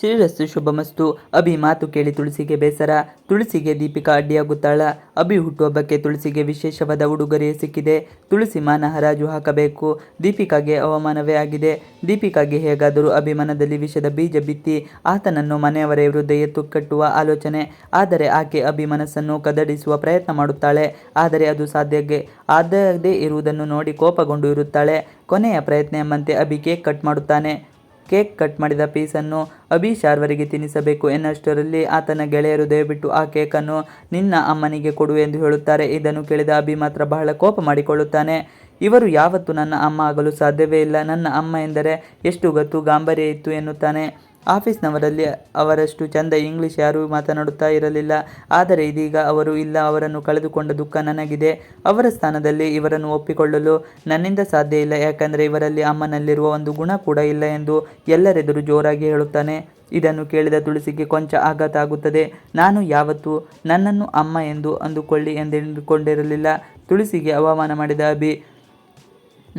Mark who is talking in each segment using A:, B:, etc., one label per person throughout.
A: ಶ್ರೀರಸ್ತು ಶುಭಮಸ್ತು. ಅಭಿ ಮಾತು ಕೇಳಿ ತುಳಸಿಗೆ ಬೇಸರ. ತುಳಸಿಗೆ ದೀಪಿಕಾ ಅಡ್ಡಿಯಾಗುತ್ತಾಳ. ಅಭಿ ಹುಟ್ಟುಹಬ್ಬಕ್ಕೆ ತುಳಸಿಗೆ ವಿಶೇಷವಾದ ಉಡುಗೊರೆ ಸಿಕ್ಕಿದೆ. ತುಳಸಿ ಮಾನ ಹರಾಜು ಹಾಕಬೇಕು. ದೀಪಿಕಾಗೆ ಅವಮಾನವೇ ಆಗಿದೆ. ದೀಪಿಕಾಗೆ ಹೇಗಾದರೂ ಅಭಿಮಾನದಲ್ಲಿ ವಿಷದ ಬೀಜ ಬಿತ್ತಿ ಆತನನ್ನು ಮನೆಯವರ ವಿರುದ್ಧ ಎತ್ತು ಕಟ್ಟುವ ಆಲೋಚನೆ. ಆದರೆ ಆಕೆ ಅಭಿ ಮನಸ್ಸನ್ನು ಕದಡಿಸುವ ಪ್ರಯತ್ನ ಮಾಡುತ್ತಾಳೆ. ಆದರೆ ಅದು ಸಾಧ್ಯಗೆ ಆಗದೇ ಇರುವುದನ್ನು ನೋಡಿ ಕೋಪಗೊಂಡು ಇರುತ್ತಾಳೆ. ಕೊನೆಯ ಪ್ರಯತ್ನ ಎಂಬಂತೆ ಅಭಿ ಕೇಕ್ ಕಟ್ ಮಾಡುತ್ತಾನೆ. ಕೇಕ್ ಕಟ್ ಮಾಡಿದ ಪೀಸನ್ನು ಅಭಿ ಶಾರ್ವರಿಗೆ ತಿನ್ನಿಸಬೇಕು ಎನ್ನಷ್ಟರಲ್ಲಿ ಆತನ ಗೆಳೆಯರು ದಯವಿಟ್ಟು ಆ ಕೇಕನ್ನು ನಿನ್ನ ಅಮ್ಮನಿಗೆ ಕೊಡು ಎಂದು ಹೇಳುತ್ತಾರೆ. ಇದನ್ನು ಕೇಳಿದ ಅಭಿ ಮಾತ್ರ ಬಹಳ ಕೋಪ ಮಾಡಿಕೊಳ್ಳುತ್ತಾನೆ. ಇವರು ಯಾವತ್ತೂ ನನ್ನ ಅಮ್ಮ ಆಗಲು ಸಾಧ್ಯವೇ ಇಲ್ಲ. ನನ್ನ ಅಮ್ಮ ಎಂದರೆ ಎಷ್ಟು ಗತ್ತು ಗಾಂಭೀರ್ಯ ಇತ್ತು ಎನ್ನುತ್ತಾನೆ. ಆಫೀಸ್ನವರಲ್ಲಿ ಅವರಷ್ಟು ಚಂದ ಇಂಗ್ಲಿಷ್ ಯಾರೂ ಮಾತನಾಡುತ್ತಾ ಇರಲಿಲ್ಲ. ಆದರೆ ಇದೀಗ ಅವರು ಇಲ್ಲ, ಅವರನ್ನು ಕಳೆದುಕೊಂಡ ದುಃಖ ನನಗಿದೆ. ಅವರ ಸ್ಥಾನದಲ್ಲಿ ಇವರನ್ನು ಒಪ್ಪಿಕೊಳ್ಳಲು ನನ್ನಿಂದ ಸಾಧ್ಯ ಇಲ್ಲ. ಯಾಕಂದರೆ ಇವರಲ್ಲಿ ಅಮ್ಮನಲ್ಲಿರುವ ಒಂದು ಗುಣ ಕೂಡ ಇಲ್ಲ ಎಂದು ಎಲ್ಲರೆದುರು ಜೋರಾಗಿ ಹೇಳುತ್ತಾನೆ. ಇದನ್ನು ಕೇಳಿದ ತುಳಸಿಗೆ ಕೊಂಚ ಆಘಾತ ಆಗುತ್ತದೆ. ನಾನು ಯಾವತ್ತೂ ನನ್ನನ್ನು ಅಮ್ಮ ಎಂದು ಅಂದುಕೊಳ್ಳಿ ಎಂದೆಂದುಕೊಂಡಿರಲಿಲ್ಲ ತುಳಸಿಗೆ ಅವಮಾನ ಮಾಡಿದ ಅಭಿ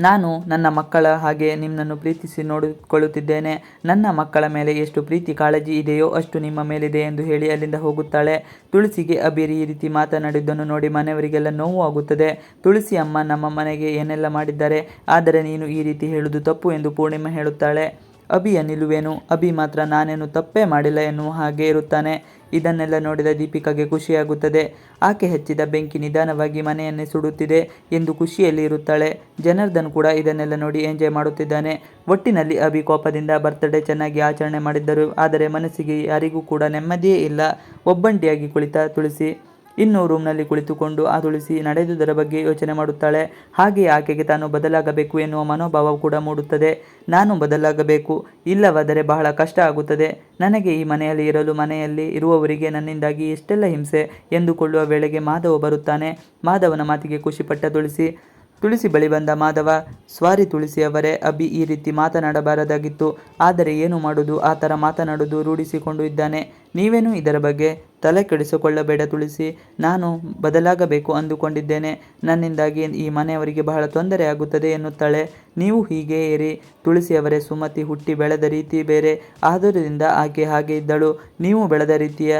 A: ನಾನು ನನ್ನ ಮಕ್ಕಳ ಹಾಗೆ ನಿಮ್ಮನ್ನು ಪ್ರೀತಿಸಿ ನೋಡಿಕೊಳ್ಳುತ್ತಿದ್ದೇನೆ. ನನ್ನ ಮಕ್ಕಳ ಮೇಲೆ ಎಷ್ಟು ಪ್ರೀತಿ, ಕಾಳಜಿ ಇದೆಯೋ ಅಷ್ಟು ನಿಮ್ಮ ಮೇಲಿದೆ ಎಂದು ಹೇಳಿ ಅಲ್ಲಿಂದ ಹೋಗುತ್ತಾಳೆ. ತುಳಸಿಗೆ ಅಬೀರ್ ಈ ರೀತಿ ಮಾತನಾಡಿದ್ದನ್ನು ನೋಡಿ ಮನೆಯವರಿಗೆಲ್ಲ ನೋವು ಆಗುತ್ತದೆ. ತುಳಸಿ ಅಮ್ಮ ನಮ್ಮ ಮನೆಗೆ ಏನೆಲ್ಲ ಮಾಡಿದ್ದಾರೆ, ಆದರೆ ನೀನು ಈ ರೀತಿ ಹೇಳುವುದು ತಪ್ಪು ಎಂದು ಪೂರ್ಣಿಮಾ ಹೇಳುತ್ತಾಳೆ. ಅಭಿಯ ನಿಲುವೇನು ಅಭಿ ಮಾತ್ರ ನಾನೇನು ತಪ್ಪೇ ಮಾಡಿಲ್ಲ ಎನ್ನುವ ಹಾಗೆ ಇರುತ್ತಾನೆ. ಇದನ್ನೆಲ್ಲ ನೋಡಿದ ದೀಪಿಕಾಗೆ ಖುಷಿಯಾಗುತ್ತದೆ. ಆಕೆ ಹೆಚ್ಚಿದ ಬೆಂಕಿ ನಿಧಾನವಾಗಿ ಮನೆಯನ್ನೇ ಸುಡುತ್ತಿದೆ ಎಂದು ಖುಷಿಯಲ್ಲಿ ಇರುತ್ತಾಳೆ. ಜನಾರ್ದನ್ ಕೂಡ ಇದನ್ನೆಲ್ಲ ನೋಡಿ ಎಂಜಾಯ್ ಮಾಡುತ್ತಿದ್ದಾನೆ. ಒಟ್ಟಿನಲ್ಲಿ ಅಭಿ ಕೋಪದಿಂದ ಬರ್ತ್ಡೇ ಚೆನ್ನಾಗಿ ಆಚರಣೆ ಮಾಡಿದ್ದರು. ಆದರೆ ಮನಸ್ಸಿಗೆ ಯಾರಿಗೂ ಕೂಡ ನೆಮ್ಮದಿಯೇ ಇಲ್ಲ. ಒಬ್ಬಂಟಿಯಾಗಿ ಕುಳಿತ ತುಳಸಿ. ಇನ್ನು ರೂಮ್ನಲ್ಲಿ ಕುಳಿತುಕೊಂಡು ಆ ತುಳಸಿ ನಡೆದುದರ ಬಗ್ಗೆ ಯೋಚನೆ ಮಾಡುತ್ತಾಳೆ. ಹಾಗೆ ಆಕೆಗೆ ತಾನು ಬದಲಾಗಬೇಕು ಎನ್ನುವ ಮನೋಭಾವ ಕೂಡ ಮೂಡುತ್ತದೆ. ನಾನು ಬದಲಾಗಬೇಕು, ಇಲ್ಲವಾದರೆ ಬಹಳ ಕಷ್ಟ ಆಗುತ್ತದೆ. ನನಗೆ ಈ ಮನೆಯಲ್ಲಿ ಇರಲು ಮನೆಯಲ್ಲಿ ಇರುವವರಿಗೆ ನನ್ನಿಂದಾಗಿ ಎಷ್ಟೆಲ್ಲ ಹಿಂಸೆ ಎಂದುಕೊಳ್ಳುವ ವೇಳೆಗೆ ಮಾಧವ ಬರುತ್ತಾನೆ. ಮಾಧವನ ಮಾತಿಗೆ ಖುಷಿಪಟ್ಟ ತುಳಸಿ ತುಳಸಿ ಬಳಿ ಬಂದ ಮಾಧವ, ಸ್ವಾರಿ ತುಳಸಿ ಅವರೇ ಅಭಿ ಈ ರೀತಿ ಮಾತನಾಡಬಾರದಾಗಿತ್ತು. ಆದರೆ ಏನು ಮಾಡುವುದು ಆ ಥರ ಮಾತನಾಡುವುದು ರೂಢಿಸಿಕೊಂಡು ಇದ್ದಾನೆ. ನೀವೇನು ಇದರ ಬಗ್ಗೆ ತಲೆ ಕೆಡಿಸಿಕೊಳ್ಳಬೇಡ ತುಳಸಿ. ನಾನು ಬದಲಾಗಬೇಕು ಅಂದುಕೊಂಡಿದ್ದೇನೆ. ನನ್ನಿಂದಾಗಿ ಈ ಮನೆಯವರಿಗೆ ಬಹಳ ತೊಂದರೆ ಆಗುತ್ತದೆ ಎನ್ನುತ್ತಾಳೆ. ನೀವು ಹೀಗೆ ಏರಿ ತುಳಸಿಯವರೇ ಸುಮತಿ ಹುಟ್ಟಿ ಬೆಳೆದ ರೀತಿ ಬೇರೆ. ಆದ್ದರಿಂದ ಆಕೆ ಹಾಗೆ ಇದ್ದಳು. ನೀವು ಬೆಳೆದ ರೀತಿಯ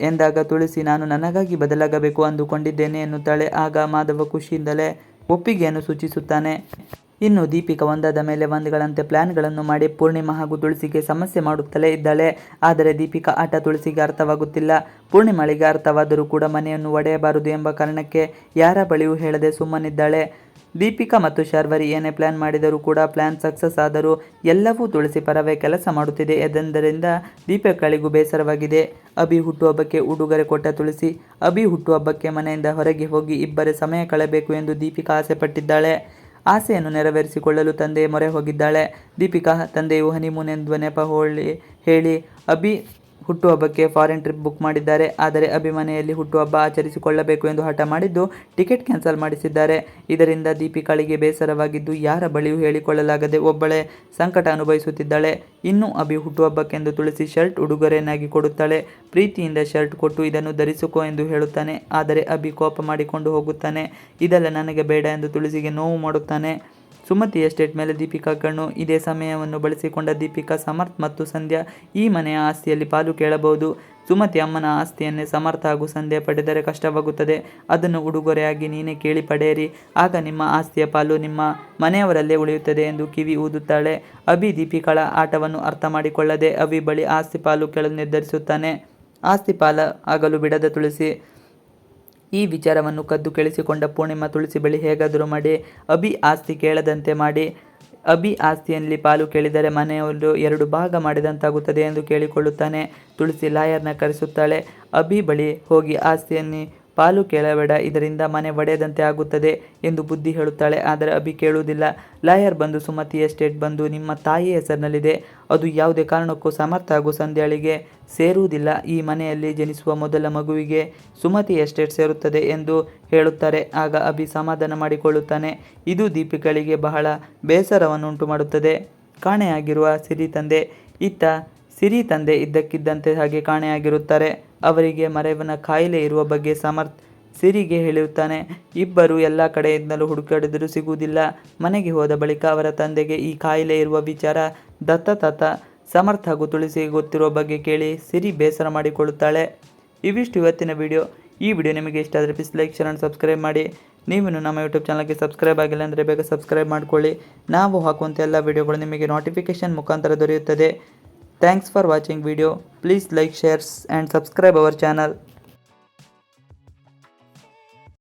A: ಎಂದಾಗ ತುಳಸಿ, ನಾನು ನನಗಾಗಿ ಬದಲಾಗಬೇಕು ಅಂದುಕೊಂಡಿದ್ದೇನೆ ಎನ್ನುತ್ತಾಳೆ. ಆಗ ಮಾಧವ ಖುಷಿಯಿಂದಲೇ ಒಪ್ಪಿಗೆಯನ್ನು ಸೂಚಿಸುತ್ತಾನೆ. ಇನ್ನು ದೀಪಿಕಾ ಒಂದಾದ ಮೇಲೆ ಒಂದುಗಳಂತೆ ಪ್ಲಾನ್ಗಳನ್ನು ಮಾಡಿ ಪೂರ್ಣಿಮಾ ಹಾಗೂ ತುಳಸಿಗೆ ಸಮಸ್ಯೆ ಮಾಡುತ್ತಲೇ ಇದ್ದಾಳೆ. ಆದರೆ ದೀಪಿಕಾ ಆಟ ತುಳಸಿಗೆ ಅರ್ಥವಾಗುತ್ತಿಲ್ಲ. ಪೂರ್ಣಿಮಾಳಿಗೆ ಅರ್ಥವಾದರೂ ಕೂಡ ಮನೆಯನ್ನು ಒಡೆಯಬಾರದು ಎಂಬ ಕಾರಣಕ್ಕೆ ಯಾರ ಬಳಿಯೂ ಹೇಳದೆ ಸುಮ್ಮನಿದ್ದಾಳೆ. ದೀಪಿಕಾ ಮತ್ತು ಶರ್ವರಿ ಏನೇ ಪ್ಲಾನ್ ಮಾಡಿದರೂ ಕೂಡ ಪ್ಲಾನ್ ಸಕ್ಸಸ್ ಆದರೂ ಎಲ್ಲವೂ ತುಳಸಿ ಪರವೇ ಕೆಲಸ ಮಾಡುತ್ತಿದೆ. ಎಂದರಿಂದ ದೀಪಿಕಾಳಿಗೂ ಬೇಸರವಾಗಿದೆ. ಅಭಿ ಹುಟ್ಟುಹಬ್ಬಕ್ಕೆ ಉಡುಗೊರೆ ಕೊಟ್ಟ ತುಳಸಿ, ಅಭಿ ಹುಟ್ಟುಹಬ್ಬಕ್ಕೆ ಮನೆಯಿಂದ ಹೊರಗೆ ಹೋಗಿ ಇಬ್ಬರೇ ಸಮಯ ಕಳೆಯಬೇಕು ಎಂದು ದೀಪಿಕಾ ಆಸೆ ಪಟ್ಟಿದ್ದಾಳೆ ಆಸೆಯನ್ನು ನೆರವೇರಿಸಿಕೊಳ್ಳಲು ತಂದೆ ಮೊರೆ ಹೋಗಿದ್ದಾಳೆ. ದೀಪಿಕಾ, ತಂದೆಯು ಹನಿಮೂನ್ ಎಂದು ನೆಪ ಹೋಳಿ ಹೇಳಿ, ಅಭಿ ಹುಟ್ಟುಹಬ್ಬಕ್ಕೆ ಫಾರಿನ್ ಟ್ರಿಪ್ ಬುಕ್ ಮಾಡಿದ್ದಾರೆ. ಆದರೆ ಅಭಿಮನೆಯಲ್ಲಿ ಹುಟ್ಟುಹಬ್ಬ ಆಚರಿಸಿಕೊಳ್ಳಬೇಕು ಎಂದು ಹಠ ಮಾಡಿದ್ದು ಟಿಕೆಟ್ ಕ್ಯಾನ್ಸಲ್ ಮಾಡಿಸಿದ್ದಾರೆ. ಇದರಿಂದ ದೀಪಿಕಾಳಿಗೆ ಬೇಸರವಾಗಿದ್ದು ಯಾರ ಬಳಿಯೂ ಹೇಳಿಕೊಳ್ಳಲಾಗದೆ ಒಬ್ಬಳೇ ಸಂಕಟ ಅನುಭವಿಸುತ್ತಿದ್ದಾಳೆ. ಇನ್ನು ಅಭಿ ಹುಟ್ಟುಹಬ್ಬಕ್ಕೆಂದು ತುಳಸಿ ಶರ್ಟ್ ಉಡುಗೊರೆಯನ್ನಾಗಿ ಕೊಡುತ್ತಾಳೆ. ಪ್ರೀತಿಯಿಂದ ಶರ್ಟ್ ಕೊಟ್ಟು ಇದನ್ನು ಧರಿಸುಕೋ ಎಂದು ಹೇಳುತ್ತಾನೆ. ಆದರೆ ಅಭಿ ಕೋಪ ಮಾಡಿಕೊಂಡು ಹೋಗುತ್ತಾನೆ. ಇದೆಲ್ಲ ನನಗೆ ಬೇಡ ಎಂದು ತುಳಸಿಗೆ ನೋವು ಮಾಡುತ್ತಾನೆ. ಸುಮತಿ ಎಸ್ಟೇಟ್ ಮೇಲೆ ದೀಪಿಕಾ ಕಣ್ಣು. ಇದೇ ಸಮಯವನ್ನು ಬಳಸಿಕೊಂಡ ದೀಪಿಕಾ, ಸಮರ್ಥ್ ಮತ್ತು ಸಂಧ್ಯಾ ಈ ಮನೆಯ ಆಸ್ತಿಯಲ್ಲಿ ಪಾಲು ಕೇಳಬಹುದು. ಸುಮತಿ ಅಮ್ಮನ ಆಸ್ತಿಯನ್ನೇ ಸಮರ್ಥ ಹಾಗೂ ಸಂಧ್ಯಾ ಪಡೆದರೆ ಕಷ್ಟವಾಗುತ್ತದೆ. ಅದನ್ನು ಉಡುಗೊರೆಯಾಗಿ ನೀನೇ ಕೇಳಿ ಪಡೆಯಿರಿ. ಆಗ ನಿಮ್ಮ ಆಸ್ತಿಯ ಪಾಲು ನಿಮ್ಮ ಮನೆಯವರಲ್ಲೇ ಉಳಿಯುತ್ತದೆ ಎಂದು ಕಿವಿ ಊದುತ್ತಾಳೆ. ಅಭಿ ದೀಪಿಕಾಳ ಆಟವನ್ನು ಅರ್ಥ ಮಾಡಿಕೊಳ್ಳದೆ ಅಭಿ ಬಳಿ ಆಸ್ತಿ ಪಾಲು ಕೇಳಲು ನಿರ್ಧರಿಸುತ್ತಾನೆ. ಆಸ್ತಿ ಪಾಲ ಆಗಲು ಬಿಡದ ತುಳಸಿ. ಈ ವಿಚಾರವನ್ನು ಕದ್ದು ಕೇಳಿಸಿಕೊಂಡ ಪೂರ್ಣಿಮ ತುಳಸಿ ಬಳಿ ಹೇಗಾದರೂ ಮಾಡಿ, ಅಭಿ ಆಸ್ತಿ ಕೇಳದಂತೆ ಮಾಡಿ, ಅಭಿ ಆಸ್ತಿಯಲ್ಲಿ ಪಾಲು ಕೇಳಿದರೆ ಮನೆಯವರು ಎರಡು ಭಾಗ ಮಾಡಿದಂತಾಗುತ್ತದೆ ಎಂದು ಕೇಳಿಕೊಳ್ಳುತ್ತಾನೆ. ತುಳಸಿ ಲಾಯರ್ನ ಕರೆಸುತ್ತಾಳೆ, ಅಭಿ ಬಳಿ ಹೋಗಿ ಆಸ್ತಿಯನ್ನು ಪಾಲು ಕೇಳಬೇಡ, ಇದರಿಂದ ಮನೆ ಒಡೆಯದಂತೆ ಆಗುತ್ತದೆ ಎಂದು ಬುದ್ಧಿ ಹೇಳುತ್ತಾಳೆ. ಆದರೆ ಅಭಿ ಕೇಳುವುದಿಲ್ಲ. ಲಾಯರ್ ಬಂದು ಸುಮತಿ ಎಸ್ಟೇಟ್ ಬಂದು ನಿಮ್ಮ ತಾಯಿ ಹೆಸರಿನಲ್ಲಿದೆ. ಅದು ಯಾವುದೇ ಕಾರಣಕ್ಕೂ ಸಮರ್ಥ ಹಾಗೂ ಸಂಧ್ಯಾಳಿಗೆ ಸೇರುವುದಿಲ್ಲ. ಈ ಮನೆಯಲ್ಲಿ ಜನಿಸುವ ಮೊದಲ ಮಗುವಿಗೆ ಸುಮತಿ ಎಸ್ಟೇಟ್ ಸೇರುತ್ತದೆ ಎಂದು ಹೇಳುತ್ತಾರೆ. ಆಗ ಅಭಿ ಸಮಾಧಾನ ಮಾಡಿಕೊಳ್ಳುತ್ತಾನೆ. ಇದು ದೀಪಿಕಳಿಗೆ ಬಹಳ ಬೇಸರವನ್ನುಂಟು ಮಾಡುತ್ತದೆ ಕಾಣೆಯಾಗಿರುವ ಸಿರಿ ತಂದೆ. ಇತ್ತ ಸಿರಿ ತಂದೆ ಇದ್ದಕ್ಕಿದ್ದಂತೆ ಹಾಗೆ ಕಾಣೆಯಾಗಿರುತ್ತಾರೆ. ಅವರಿಗೆ ಮರೆವನ ಕಾಯಿಲೆ ಇರುವ ಬಗ್ಗೆ ಸಮರ್ಥ ಸಿರಿಗೆ ಹೇಳುತ್ತಾನೆ. ಇಬ್ಬರು ಎಲ್ಲ ಕಡೆಯಿಂದಲೂ ಹುಡುಕಾಡಿದರೂ ಸಿಗುವುದಿಲ್ಲ. ಮನೆಗೆ ಹೋದ ಬಳಿಕ ಅವರ ತಂದೆಗೆ ಈ ಕಾಯಿಲೆ ಇರುವ ವಿಚಾರ ದತ್ತ ತಾತ ಸಮರ್ಥ ಹಾಗೂ ತುಳಸಿ ಗೊತ್ತಿರುವ ಬಗ್ಗೆ ಕೇಳಿ ಸಿರಿ ಬೇಸರ ಮಾಡಿಕೊಳ್ಳುತ್ತಾಳೆ. ಇವಿಷ್ಟು ಇವತ್ತಿನ ವಿಡಿಯೋ. ಈ ವಿಡಿಯೋ ನಿಮಗೆ ಇಷ್ಟ ಆದರೆ please like share and subscribe ಮಾಡಿ. ನೀವಿನ್ನು ನಮ್ಮ ಯೂಟ್ಯೂಬ್ ಚಾನಲ್ಗೆ ಸಬ್ಸ್ಕ್ರೈಬ್ ಆಗಿಲ್ಲ ಅಂದರೆ ಬೇಗ ಸಬ್ಸ್ಕ್ರೈಬ್ ಮಾಡಿಕೊಳ್ಳಿ. ನಾವು ಹಾಕುವಂಥ ಎಲ್ಲ ವಿಡಿಯೋಗಳು ನಿಮಗೆ ನೋಟಿಫಿಕೇಷನ್ ಮುಖಾಂತರ ದೊರೆಯುತ್ತದೆ. Thanks for watching video please like shares and subscribe our channel